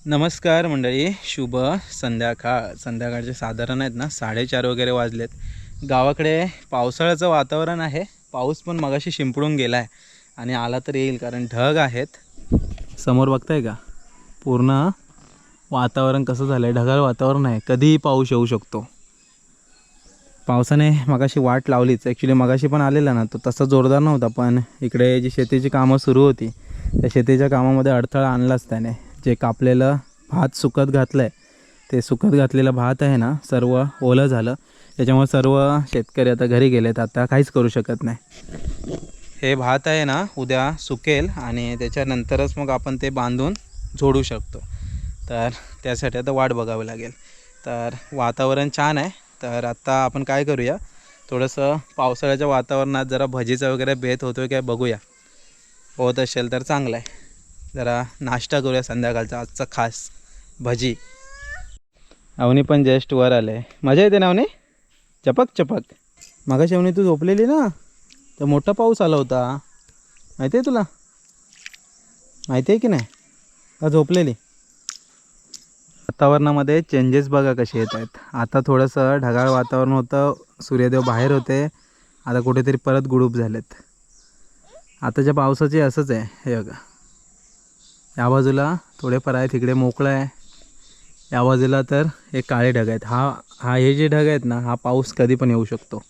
नमस्कार मंडळी शुभ संध्याकाळ संध्याकाळचे साधारण आहेत ना साडेचार वगैरे वाजलेत. गावाकडे पावसाळ्याचं वातावरण आहे पाऊस पण मगाशी शिंपडून गेला आहे आणि आला तर येईल कारण ढग आहेत. समोर बघताय का? पूर्ण वातावरण कसं झालं आहे ढगाळ वातावरण आहे कधीही पाऊस येऊ शकतो. पावसाने मगाशी वाट लावलीच ॲक्च्युली मगाशी पण आलेला ना तो तसा जोरदार नव्हता पण इकडे जी शेतीची कामं सुरू होती त्या शेतीच्या कामामध्ये अडथळा आणलाच त्याने. जे कापलेलं भात सुकत घातलं आहे ते सुकत घातलेलं भात आहे ना सर्व ओलं झालं. त्याच्यामुळे सर्व शेतकरी आता घरी गेलेत आता काहीच करू शकत नाही. हे भात आहे ना उद्या सुकेल आणि त्याच्यानंतरच मग आपण ते बांधून जोडू शकतो. तर त्यासाठी आता वाट बघावी लागेल. तर वातावरण छान आहे. तर आत्ता आपण काय करूया? थोडंसं पावसाळ्याच्या वातावरणात जरा भजीचा वगैरे बेत होतो आहे काय बघूया. होत असेल तर चांगलं आहे. जरा नाश्ता करूया संध्याकाळचा आजचा खास भजी. अवनी पण जस्ट वर आले. मजा येते ना अवनी? चपक चपक. मागाशी अवनी तू झोपलेली ना? तर मोठा पाऊस आला होता. माहिती आहे तुला? माहिती आहे की नाही? का झोपलेली? वातावरणामध्ये चेंजेस बघा कसे येत आहेत. आता थोडंसं ढगाळ वातावरण होतं. सूर्यदेव बाहेर होते. आता कुठेतरी परत गुडूप झालेत. आताच्या पावसाचे असंच आहे. हे बघा. या बाजूला थोडेफार आहे तिकडे मोकळं आहे. या बाजूला तर हे काळे ढग आहेत. हा हा हे जे ढग आहेत ना हा पाऊस कधी पण येऊ शकतो.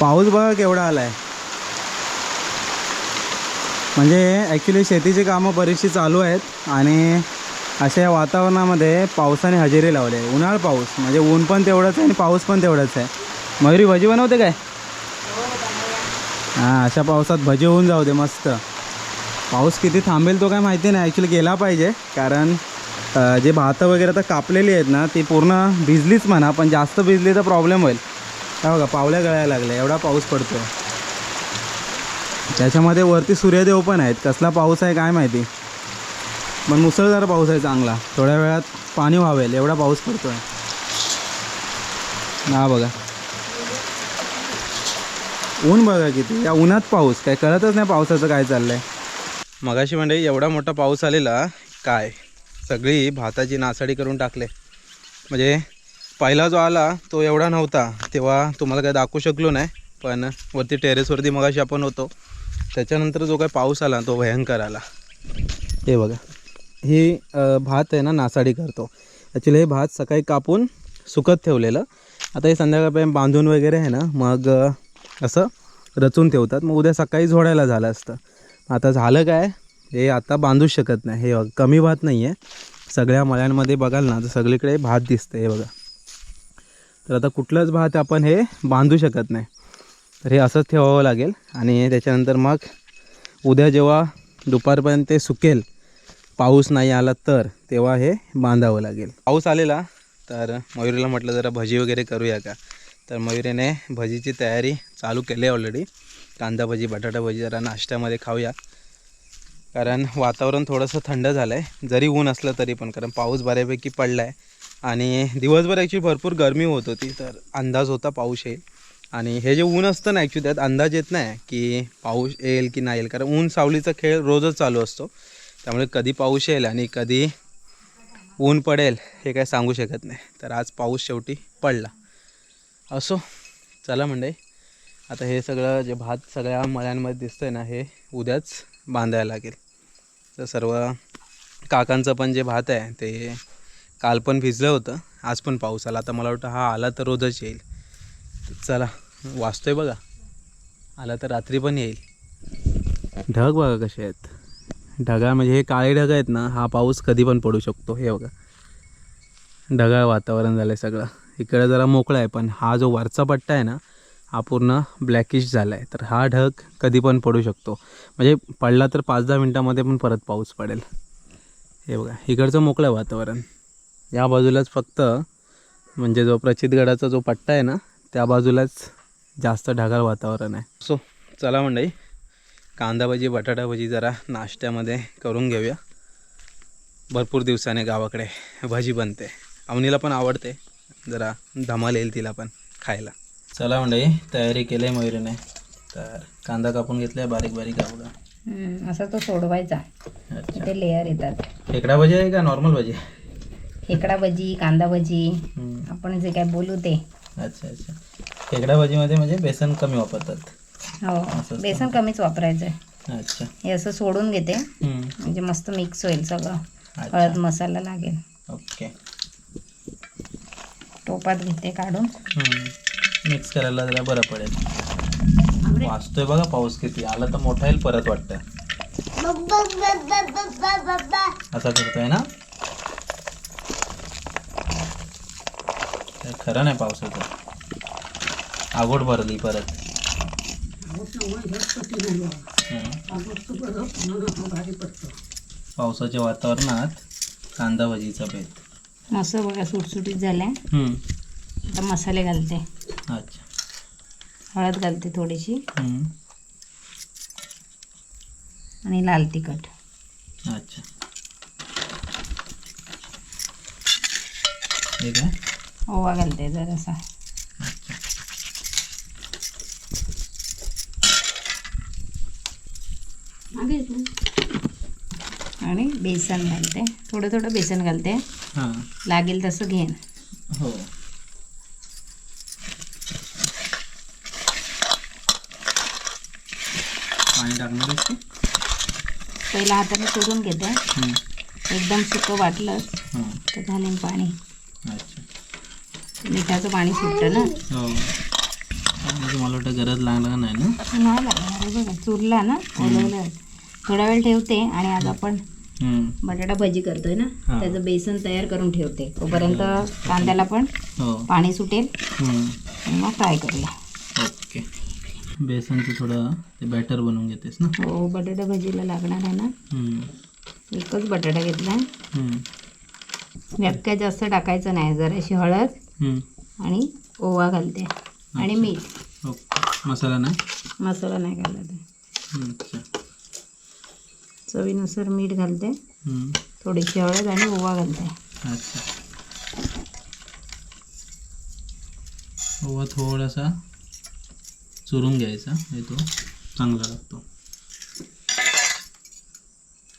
पाऊस बघा केवढा आला आहे म्हणजे ॲक्च्युली शेतीची कामं बरीचशी चालू आहेत आणि अशा या वातावरणामध्ये पावसाने हजेरी लावली आहे. उन्हाळ पाऊस म्हणजे ऊन पण तेवढंच आहे आणि पाऊस पण तेवढंच आहे. मयुरी भजी बनवते काय? हां अशा पावसात भजी होऊन जाऊ दे मस्त. पाऊस किती थांबेल तो काय माहिती नाही. ॲक्च्युली गेला पाहिजे. कारण जे भातं वगैरे आता कापलेली आहेत ना ती पूर्ण भिजलीच म्हणा पण जास्त भिजली तर प्रॉब्लेम होईल. काय बघा पावल्या गळायला लागल्या एवढा पाऊस पडतो त्याच्यामध्ये वरती सूर्यदेव पण आहेत. कसला पाऊस आहे काय माहिती. पण मुसळधार पाऊस आहे चांगला. थोड्या वेळात पाणी व्हावेल एवढा पाऊस पडतो आहे हा बघा. ऊन बघा किती. या उन्हात पाऊस. काय कळतच नाही पावसाचं काय चाललं आहे मगाशी म्हणजे एवढा मोठा पाऊस आलेला काय? सगळी भाताची नासाडी करून टाकले. म्हणजे पहिला जो आला तो एवढा नव्हता. तेव्हा तुम्हाला काय दाखवू शकलो नाही पण वरती टेरेसवरती मगाशी आपण होतो. त्याच्यानंतर जो काय पाऊस आला तो भयंकर आला. हे बघा. ही भात आहे ना नासाडी करतो. ॲक्च्युली हे भात सकाळी कापून सुकत ठेवलेलं. आता हे संध्याकाळपर्यंत बांधून वगैरे आहे ना मग असं रचून ठेवतात. मग उद्या सकाळी झोडायला झालं असतं. आता झालं काय? हे आता बांधूच शकत नाही. हे बघा कमी भात नाही आहे सगळ्या मळ्यांमध्ये बघाल ना तर सगळीकडे भात दिसतं हे बघा. तर आता कुठलंच भात आपण हे बांधू शकत नाही. तर हे असंच ठेवावं लागेल. आणि त्याच्यानंतर मग उद्या जेव्हा दुपारपर्यंत ते सुकेल पाऊस नाही आला तर तेव्हा हे बांधावं लागेल. पाऊस आलेला तर मयुरीला म्हटलं जरा भजी वगैरे करूया का? तर मयुरीने भजीची तयारी चालू केली आहे ऑलरेडी कांदा भजी बटाटा भजी जरा नाश्त्यामध्ये खाऊया. कारण वातावरण थोडंसं थंड झालं आहे जरी ऊन असलं तरी पण कारण पाऊस बऱ्यापैकी पडला आहे आणि दिवसभर ॲक्च्युली भरपूर गरमी होत होती तर अंदाज होता पाऊस येईल. आणि हे जे ऊन असतं ना ॲक्च्युली त्यात अंदाज येत नाही की पाऊस येईल की नाही येईल. कारण ऊन सावलीचा खेळ रोजच चालू असतो. त्यामुळे कधी पाऊस येईल आणि कधी ऊन पडेल हे काय सांगू शकत नाही. तर आज पाऊस शेवटी पडला. असो चला म्हणजे आता हे सगळं जे भात सगळ्या मळ्यांमध्ये दिसतं आहे ना हे उद्याच बांधायला लागेल. तर सर्व काकांचं पण जे भात आहे ते काल पण भिजलं होतं आज पण पाऊस आला. आता मला वाटतं हा आला तर रोजच येईल. चला वाचतोय बघा. आला तर रात्री पण येईल. ढग बघा कसे आहेत. ढगाळ म्हणजे हे काळे ढग आहेत ना हा पाऊस कधी पण पडू शकतो. हे बघा. ढगाळ वातावरण झालं आहे सगळं. इकडे जरा मोकळं आहे पण हा जो वरचा पट्टा आहे ना हा पूर्ण ब्लॅकिश झाला आहे तर हा ढग कधी पण पडू शकतो. म्हणजे पडला तर पाच दहा मिनटामध्ये पण परत पाऊस पडेल. हे बघा इकडचं मोकळं आहे वातावरण. या बाजूलाच फक्त म्हणजे जो प्रचितगडाचा जो पट्टा आहे ना त्या बाजूलाच जास्त ढगाळ वातावरण आहे. सो चला मंडई कांदा भजी बटाटा भजी जरा नाश्त्यामध्ये करून घेऊया. भरपूर दिवसाने गावाकडे भजी बनते. अवनीला पण आवडते. जरा धमाल येईल तिला पण खायला. चला मंडळी तयारी केली आहे मयुरीने तर कांदा कापून घेतला बारीक बारीक हम्म, असा तो सोडवायचा. अच्छा. ते लेअर येतात. खेकडा भजी आहे का नॉर्मल भजी? खेकडा भजी कांदा भजी हम्म. आपण जे काय बोलू ते. अच्छा अच्छा. खेकडा भाजीमध्ये म्हणजे बेसन कमी वापरतात. हो असं. बेसन कमीच वापरायचं आहे अच्छा. हे असं सोडून घेते. हम्म. म्हणजे मस्त मिक्स होईल सगळं. अच्छा. हळद मसाला लागेल. ओके. टोपात घेते काढून. मिक्स करायला जरा बरं पडेल. वाचतोय बघा पाऊस किती आला तर मोठा येईल परत वाटतं. असा करतोय ना? खरं नाही पावसाचं. आगोड भरली परत. पावसाच्या वातावरणात कांदा भजीचा बेत मस्त बघा सुटसुटीत झाल्या. आता मसाले घालते. अच्छा. हळद घालते थोडीशी. आणि लाल तिखट. अच्छा. हे ओवा घालते जरासा. आणि बेसन घालते. थोडं थोडं बेसन घालते. हां. लागेल तसं घेईन. हो पाणी टाकणार आहेस? पहिला हाताने चोरून घेते. एकदम सुकं वाटलं तर घालेन पाणी. अच्छा. मिठाचं पाणी सुटतं ना? हो. मला वाटतं गरज लागणार नाही ना? नाही लागणार बघा चुरला ना ओलवलं थोडा वेळ ठेवते आणि आज आपण. बटाटा भजी करतोय ना. त्याचं बेसन तयार करून ठेवते. तोपर्यंत कांद्याला पण हो. पाणी सुटेल. मग फ्राय करूया. ओके. बेसनचं थोडं ते बॅटर बनवून घेतेस ना? हो बटाटा भजीला लागणार आहे ना. एकच बटाटा घेतला. यात काय जास्त टाकायचं नाही जराशी हळद. आणि ओवा घालते. आणि मीठ. ओके मसाला नाही? मसाला नाही घालत. चवीनुसार मीठ घालते. थोडीशी हळद आणि ओवा घालते. अच्छा. ओवा थोडासा चुरून घ्यायचा. म्हणजे तो चांगला लागतो.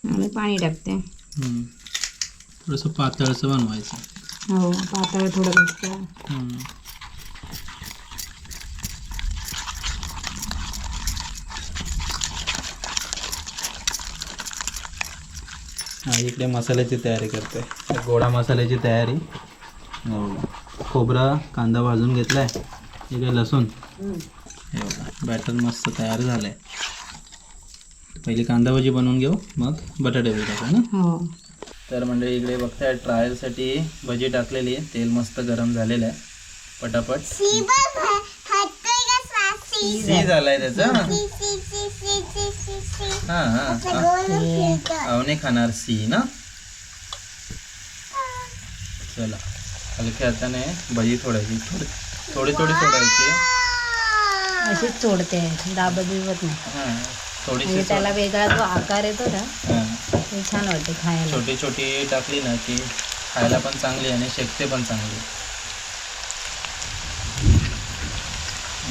आणि पाणी टाकते. थोडंसं पातळसं बनवायचं. हो पातळ थोडं. हा इकडे मसाल्याची तयारी करते. गोडा मसाल्याची तयारी. हो. खोबरा कांदा भाजून घेतलाय. इकडे लसूण? हे बघा बॅटर मस्त तयार झालंय. पहिली कांदा भाजी बनवून घेऊ मग बटाटे बी टाकू ना? हो. तर म्हणजे इकडे बघताय ट्रायलसाठी भजी टाकलेली आहे. तेल मस्त गरम झालेलं आहे. पटापट. सी झालाय त्याचा. हा हा हा. अवने खाणार सी ना? चला हलक्या हाताने भजी थोडायची. थोडी थोडी थोडी सोडायची. अशीच सोडते दाबत बिबत नाही हा म्हणजे थोडीशी त्याला वेगळा जो आकार येतो ना हा. ते छान वाटते खायला. छोटी छोटी टाकली ना की खायला पण चांगली आणि शेकते पण चांगली.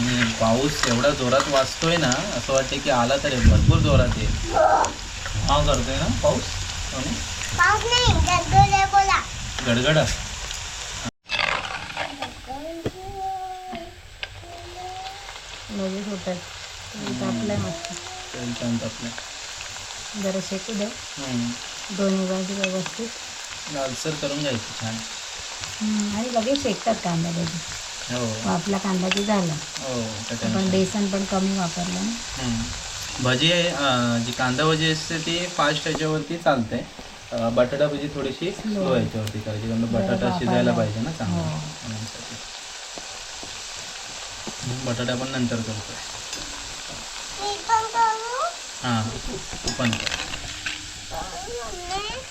आणि पाऊस एवढा जोरात वाजतोय ना असं वाटतं की आला तरी भरपूर जोरात येईल. हा करतोय ना पाऊस? सोनी? गडगड भजी सुटत तापलंय मस्त. तेल छान तापलं जरा शेकू दे. हम्म. दोन्ही बाजू व्यवस्थित. लालसर करून घ्यायची छान. आणि लगेच शेकतात कांदा भजी हो. आपला कांदा की झाला. हो त्या आपण tension. बेसन पण कमी वापरलं ना. हम्म. भजी आहे अं, जी कांदा भजी असते ती फास्ट ह्याच्यावरती चालते. अं, बटाटा भजी थोडीशी स्लो ह्याच्यावरती करायची कारण बटाटा शिजायला पाहिजे ना चांगला. हो. मग बटाटा पण नंतर करतो. हां तू पण कर.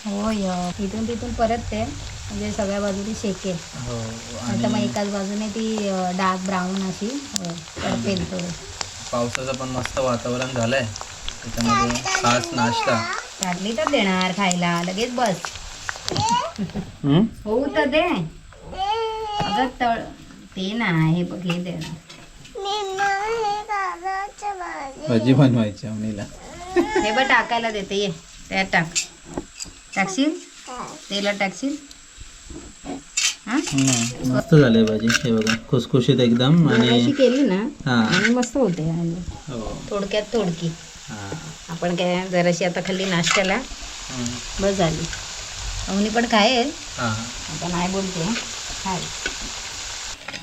हो य इथून तिथून परत ते म्हणजे सगळ्या बाजूने शेकेल. हो आता मग एकाच बाजूने ती डार्क ब्राऊन अशी हो, थोडं पावसाचं पण मस्त वातावरण झालंय. त्याच्यामध्ये खास नाश्ता. चाटली तर देणार खायला लगेच बस. हम्म? होऊ तर दे. अगं तळ ते ना हे बघ हे देणार. भजी बनवायची अवनीला हे बघ टाकायला देते ये. त्यात टाक. टाकशील? तेलात टाकशील? हा? मस्त झाले भाजी. हे बघा खुसखुशीत एकदम आणि अशी केली ना हा. आणि मस्त होते. हो. थोडक्यात थोडकी हा. आपण काय जराशी आता खाल्ली नाश्त्याला. बस झाली. अवनी पण काय हा. आता नाही बोलते खाय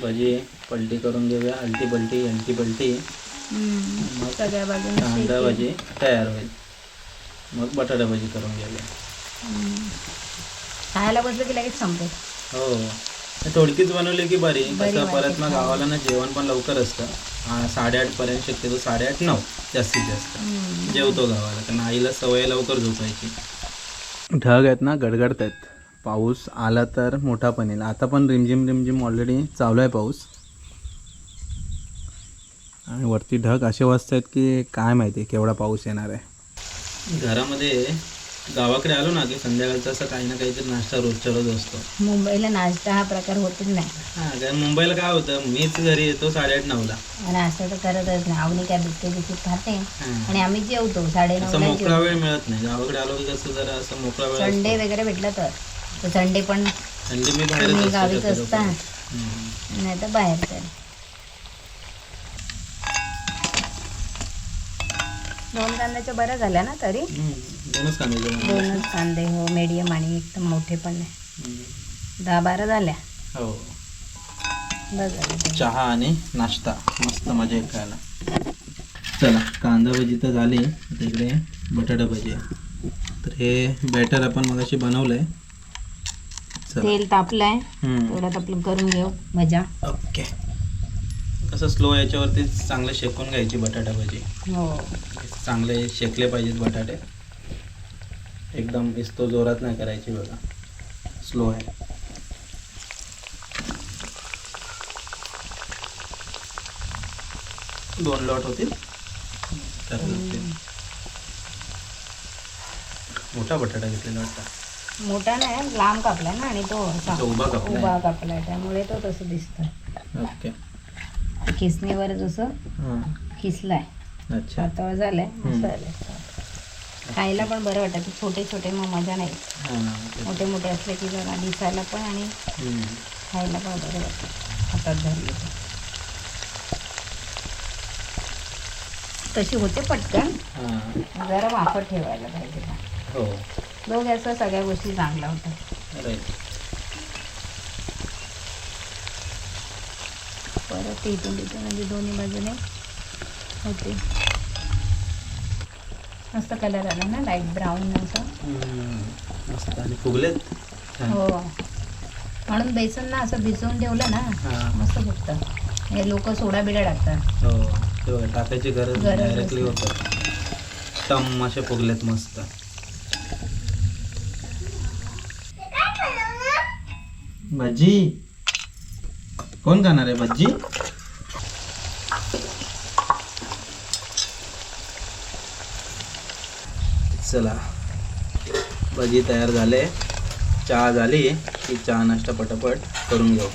भाजी पलटी करून घेऊया. अलटी पलटी अलटी पलटी. सगळ्या बाजूने कांदा. भाजी तयार होईल. मग बटाटा भाजी करून हम्म. खायला बसलं की लगेच संपेल हो. थोडकीच बनवली की बरी. कसं परत मग. गावाला ना जेवण पण लवकर असतं. साडेआठ पर्यंत शक्यतो साडेआठ नऊ जास्तीत जास्त. जेवतो गावाला. कारण आईला सवय लवकर झोपायची. ढग आहेत ना गडगडत आहेत. पाऊस आला तर मोठा पण येईल. आता पण रिमझिम रिमझिम ऑलरेडी चालू आहे पाऊस. आणि वरती ढग असे वाजत आहेत की काय माहिती केवढा पाऊस येणार आहे. घरामध्ये गावाकडे आलो ना की संध्याकाळचा असं काही ना काहीतरी नाश्ता रोजच्या रोज असतो. मुंबईला नाश्ता हा प्रकार होतच नाही. हा कारण मुंबईला काय होतं मीच घरी येतो साडेआठ नऊला. नाश्ता तर करतच नाही. अवनी काय बिस्किट बिस्किट खाते. हा. आणि आम्ही जेवतो साडे नऊला मोकळा वेळ मिळत नाही. गावाकडे आलो की कसं जरा असं मोकळा वेळ संडे. वगैरे भेटला तर. संडे पण थंडी मी गावीच असतो. नाही तर बाहेर तर. दोन कांद्याच्या बऱ्या झाल्या ना तरी. दोनच कांदे. दोनच कांदे हो मीडियम आणि एकदम मोठे पण नाही. दहा बारा झाल्या? हो. चहा आणि नाश्ता. मस्त मजा येईल खायला. चला कांदा भजी तर झाली. आता इकडे बटाटा भजी तर हे बॅटर आपण मगाशी बनवलंय. चला. तेल तापलंय. तेवढ्यात आपलं करून घेऊ. मजा ओके कसं स्लो याच्यावरती चांगलं शेकून घ्यायची बटाटा भजी. हो. चांगले शेकले पाहिजेत बटाटे. एकदम इस्तो जोरात नाही करायची बघा. स्लो आहे. दोन लॉट होतील. मोठा बटाटा घेतलेला वाटतं. मोठा नाही लांब कापलाय ना आणि तो उभा कापलाय. त्यामुळे तो तसं दिसतं ओके खिसणीवर जसं हां. खिसलाय अच्छा. पातळ झालंय खायला पण बरं वाटतं छोटे छोटे मग मजा नाही. हां मोठे मोठे असले की जरा दिसायला पण आणि हम्म. खायला पण बरं वाटतं. हातात धरले की. तशी होते पटकन. हां. जरा वाफर ठेवायला पाहिजे. हो. गॅसवर सगळ्या गोष्टी चांगल्या होतात. राईट परत इथून तिथून म्हणजे दोन्ही बाजूने होते. मस्त कलर आला ना लाइट ब्राऊन असं. मस्त आणि फुगलेत. छान. हो. म्हणून बेसन ना असं भिजवून ठेवलं ना हां. मस्त फुगतं. हे लोक सोडा बिडा टाकतात. हो टाकायची गरज डायरेक्टली. होतं. टम असे फुगलेत मस्त. भजी. कोण खाणार आहे भजी? चला. भजी तयार झाले. चहा झाली की चहा नाश्ता पटापट करून घेऊ.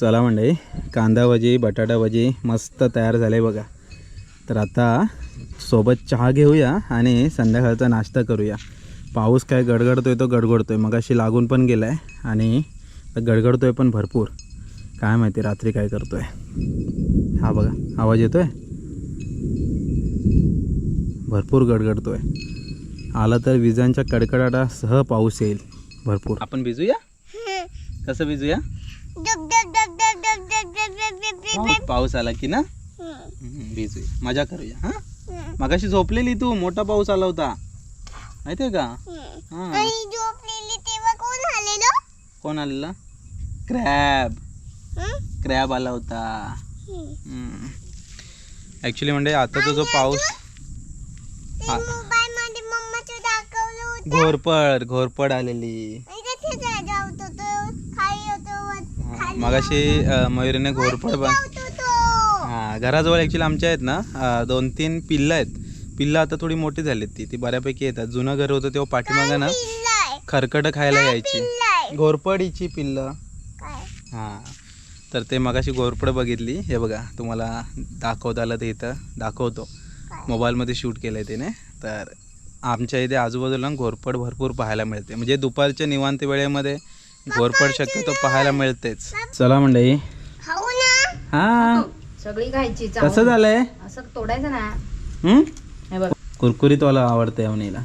चला म्हणजे कांदा भजी बटाटा भजी मस्त तयार झाले बघा. तर आता सोबत चहा घेऊया आणि संध्याकाळचा नाश्ता करूया. पाऊस काय गडगडतोय तो गडगडतोय. मगाशी लागून पण गेला आहे आणि गडगडतोय पण भरपूर. काय माहिती रात्री काय करतोय? हा बघा आवाज येतोय? भरपूर गडगडतोय. आला तर विजांच्या कडकडाटासह पाऊस येईल भरपूर. आपण भिजूया? कसं भिजूया? पाऊस आला की ना भिजूया मजा करूया हा मगाशी झोपलेली तू मोठा पाऊस आला होता माहितीये का हा कोण आलेला क्रॅब क्रॅब आला होता. ऍक्च्युली म्हणजे आताचा जो पाऊस घोरपड घोरपड आलेली. मगाशी मयुरीने घोरपड बन हा घराजवळ ॲक्च्युली आमच्या आहेत ना दोन तीन पिल्लं आहेत. पिल्लं आता थोडी मोठी झालीत ती. ती बऱ्यापैकी येतात. जुनं घर होतं तेव्हा पाठीमागं ना खरकटं खायला यायची. घोरपडीची पिल्लं. हां. तर ते मगाशी घोरपड बघितली. हे बघा तुम्हाला दाखवता आलं ते इथं दाखवतो. मोबाईलमध्ये शूट केलं आहे त्याने तर आमच्या इथे आजूबाजूला घोरपड भरपूर पाहायला मिळते. म्हणजे दुपारच्या निवांत वेळेमध्ये घोरपड शक्यतो पाहायला मिळतेच. चला ना. हा. सगळी खायची. कसं झालंय? असं तोडायचं ना? हे? कुरकुरीत वाला आवडतं अवनीला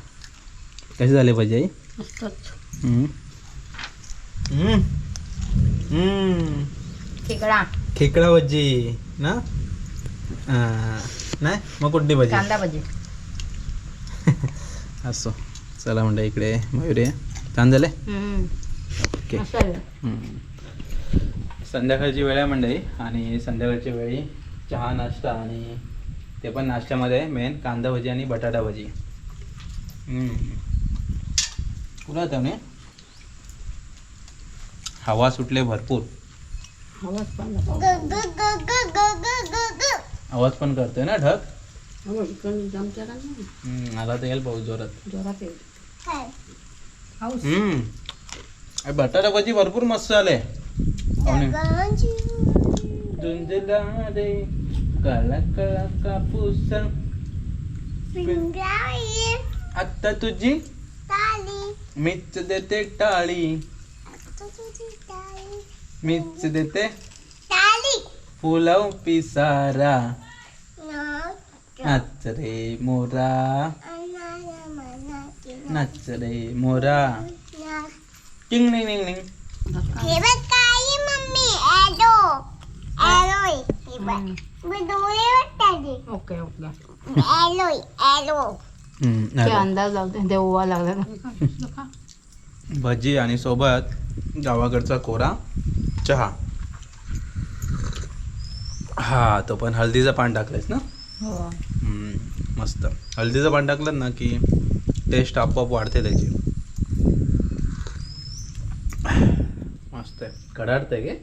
कसे झाले पाहिजे. हम्म. हम्म. खेकडा. खेकडा भजी ना? हा. नाही? मग कुठली भजी? कांदा भाजी. असो. चला म्हणलं इकडे मयुरी छान झाले? हम्म. ओके. मस्त आहे. हम्म. संध्याकाळची वेळ आहे मंडळी आणि संध्याकाळच्या वेळी चहा नाश्ता आणि ते पण नाश्त्यामध्ये मेन कांदा भजी आणि बटाटा भजी. हम्म. त्याने हवा सुटले भरपूर. आवाज पण आवाज पण करतोय ना ढग? आवाज आला तर येईल भाऊ जोरात. जोरात येईल. बटाटा भाजी भरपूर मस्त झाले. कापूस. आता तुझी मीच देते टाळी. मीच देते. ताली फुलव पिसारा. नाच. रे मोरा. नाच रे मोरा. टिंग निंग निंग निंग हे बघ काय मम्मी हे बघ डोळे ओके ओके. अंदाज लावते? लागला. भजी आणि सोबत गावाकडचा कोरा. चहा. हा तो पण हळदीचं पान टाकलंयस ना? हो. हम्म, मस्त. हळदीचं पान टाकलं ना की टेस्ट आपोआप वाढते त्याची. मस्त आहे. कडाडतंय गे.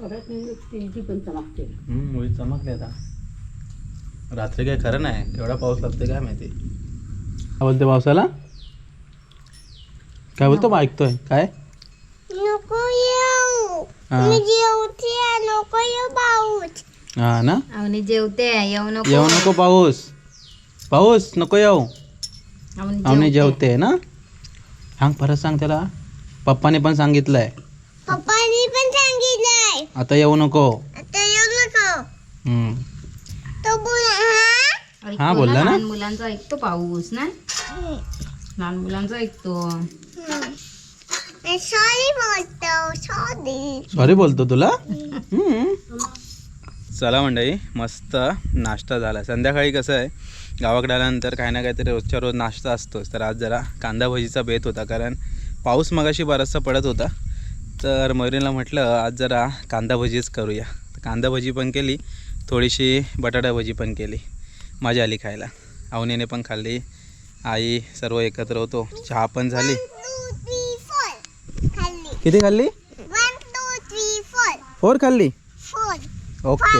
परत तिची पण चमकते. हम्म, मुळी चमकले आता. रात्री काय खरं नाही केवढा पाऊस लागते काय माहिती? काय बोलते पावसाला? काय बोलतो मग ऐकतोय काय. मी जेवते नको येऊ पाऊस. हा ना? अवनी जेवते. येऊ नको. येऊ नको पाऊस. पाऊस नको येऊ. अवनी आम्ही जेवते. ना? सांग परत सांग त्याला. पप्पाने पण सांगितलंय. पप्पानी पण सांगितलंय. आता येऊ नको. आता येऊ नको. हम्म. तो बोल हा? ऐकतो हा, बोलला ना? लहान मुलांचा ऐकतो पाऊस ना लहान मुलांचा ऐकतो. सॉरी बोलतो सॉरी. सॉरी बोलतो तुला? हम्म. चला मंडळी मस्त नाश्ता झाला. संध्याकाळी कसं आहे गावाकडे आल्यानंतर काही ना काहीतरी रोजच्या रोज नाश्ता असतोच. तर आज जरा कांदा भजीचा बेत होता कारण पाऊस मगाशी बराचसा पडत होता. तर मयुरीला म्हटलं आज जरा कांदा भजीच करूया. तर कांदा भजी पण केली थोडीशी बटाटा भजी पण केली मजा आली खायला. अवनीने पण खाल्ली. आई सर्व एकत्र होतो चहा पण झाली. किती खाल्ली? One two three four four खाल्ली? Four okay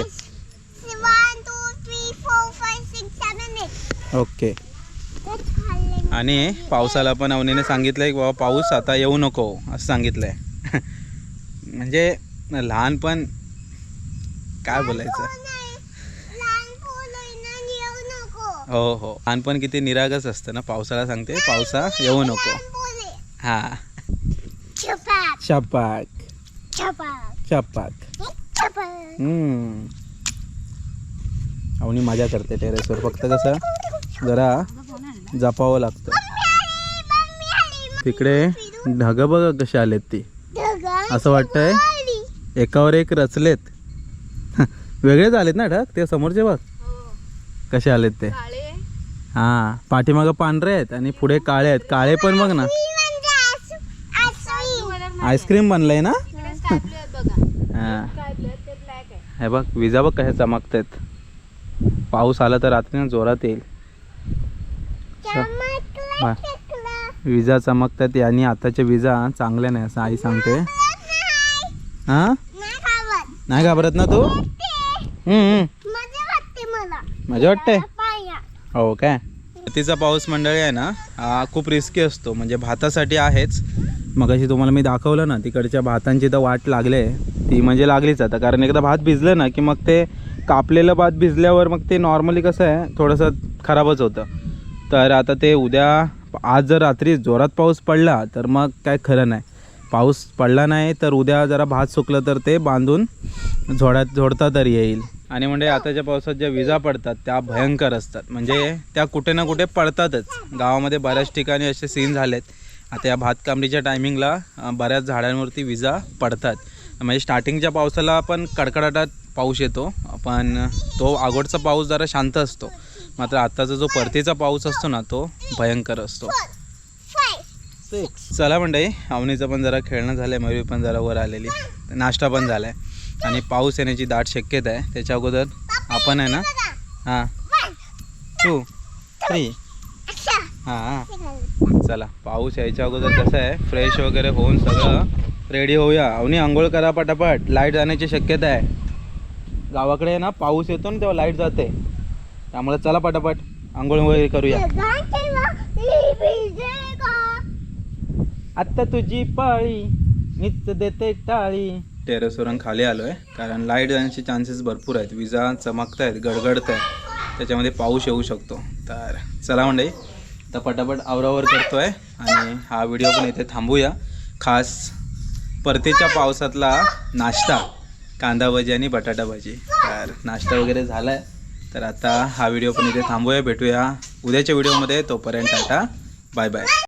one two three four five six seven eight okay खाल्ले आणि पावसाला पण अवनीने सांगितलं की बाबा पाऊस आता येऊ नको असं सांगितलं आहे म्हणजे लहानपण काय बोलायचं? लहान पोरांना येऊ नको. हो हो. लहानपण किती निरागस असतं ना पावसाला सांगते पावसा येऊ नको. हा. छपाक छपाक छपाक छपाक हम्म. अवनी मजा करते टेरेसवर. फक्त कसं जरा जपावं लागतं. तिकडे ढग बघा कसे आलेत ती. असं वाटतंय? एकावर एक रचलेत. वेगळेच आलेत ना ढग? ते समोरचे बघ. कसे आलेत ते? हा पाठीमागं पांढरे आहेत आणि पुढे काळे आहेत. काळे पण बघ ना. आईस्क्रीम बनलंय ना? हा. हे बघ विजा बघ कशा चमकतायत. पाऊस आला तर रात्री ना जोरात येईल. विजा चमकतात आणि आताच्या विजा चांगल्या नाही असं आई सांगते. हा? नाही घाबरत. ना तू. मजा वाटते हो काय? तिचा पाऊस मंडळी आहे ना खूप रिस्की असतो. म्हणजे भातासाठी आहेच. मगाशी तुम्हाला मी दाखवलं ना तिकडच्या भातांची तर वाट लागले. ती म्हणजे लागलीच आता कारण एकदा भात भिजलं ना की मग ते कापलेलं भात भिजल्यावर मग ते नॉर्मली कसं आहे थोडंसं खराबच होतं. तर आता ते उद्या आज जर रात्री जोरात पाऊस पडला तर मग काय खरं नाही. पाऊस पडला नाही तर उद्या जरा भात सुकलं तर ते बांधून झोड्यात झोडता तरी येईल. आणि म्हणजे आताच्या पावसात ज्या विजा पडतात त्या भयंकर असतात. म्हणजे त्या कुठे ना कुठे पडतातच. गावामध्ये बऱ्याच ठिकाणी असे सीन झालेत. आता या भात कामडीच्या टायमिंगला बऱ्याच झाडांवरती विजा पडतात. म्हणजे स्टार्टिंगच्या पावसाला पण कडकडाटात पाऊस येतो पण तो आगोडचा पाऊस जरा शांत असतो. मात्र आत्ताचा जो परतीचा पाऊस असतो ना तो भयंकर असतो. चला मंडळी अवनीचं पण जरा खेळणं झालं आहे मयुरी पण जरा वर आलेली. नाश्ता पण झाला आहे आणि पाऊस येण्याची दाट शक्यता आहे. त्याच्या अगोदर आपण आहे ना? हां. टू थ्री हां. चला पाऊस यायच्या अगोदर कसं आहे? फ्रेश वगैरे होऊन सगळं रेडी होऊया. अवनी आंघोळ करा पटापट. लाइट जाण्याची शक्यता आहे. गावाकडे ना पाऊस येतो ना तेव्हा लाइट जाते. त्यामुळे चला पटापट. आंघोळ वगैरे करूया. आत्ता तुझी पाळी मीच देते टाळी. टेरेसवरून खाली आलो आहे कारण लाइट जाण्याचे चान्सेस भरपूर आहेत. विजा चमकत आहेत गडगडत आहेत त्याच्यामध्ये पाऊस येऊ शकतो. तर चला मंडळी आता पटापट आवरावर करतो आहे आणि हा व्हिडिओ पण इथे थांबूया. खास परतीच्या पावसातला नाश्ता कांदा भजी आणि बटाटा भजी. तर नाश्ता वगैरे झाला आहे तर आता हा व्हिडिओ पण इथे थांबूया भेटूया उद्याच्या व्हिडिओमध्ये. तोपर्यंत टाटा. Bye bye.